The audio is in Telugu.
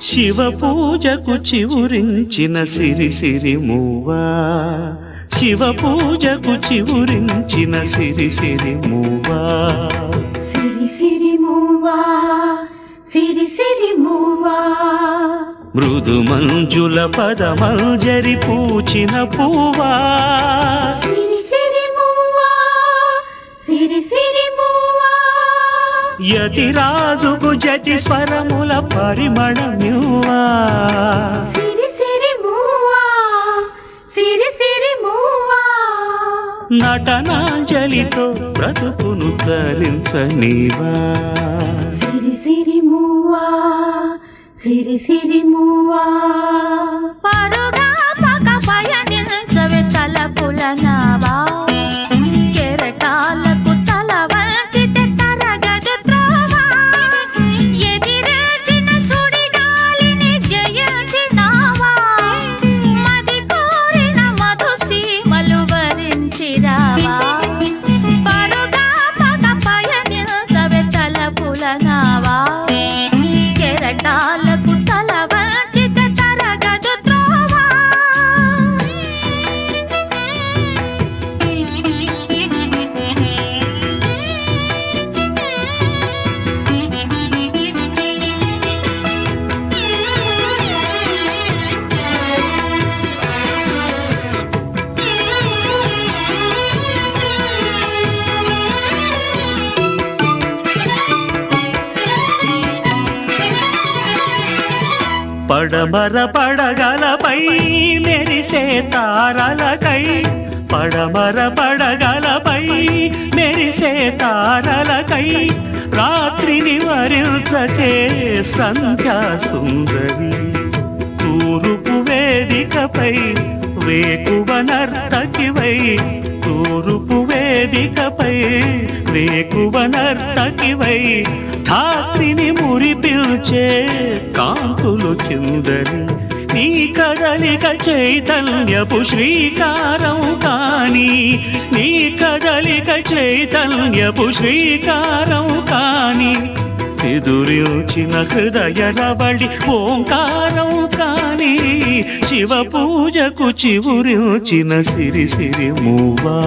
శివ పూజకు చివురించిన సిరి సిరి మూవా శివ పూజకు చివురించిన సిరి సిరి మూవా మృదు మంజుల పదమంజరి పూచిన పూవా యతిరాజుకు జతి స్వరముల పరిమళమ్యువా నటనాంజలితో బ్రతుకును తరించనీవా సిరి సిరి మూవా పరుగా పగ పయనించవే తలపుల పడమర పడగలపై మెరిసే తారలకై పడమర పడగలపై మెరిసే తారలకై రాత్రిని వరించకే సంధ్యా సుందరి. కూరుపు వేదికపై వేకు వేదికపై వేకువ నర్తకివై ధాత్రిని మురిపిల్చే కాంతులు చిందరి. నీ కదలిక చైతన్యపు శ్రీకారం కాని నీ కదలిక చైతన్యపు శ్రీకారం కాని. ఎదురిచిన హృదయ రవళి ఓంకారం కాని శివ పూజకు చివురిచిన సిరి సిరి మూవా.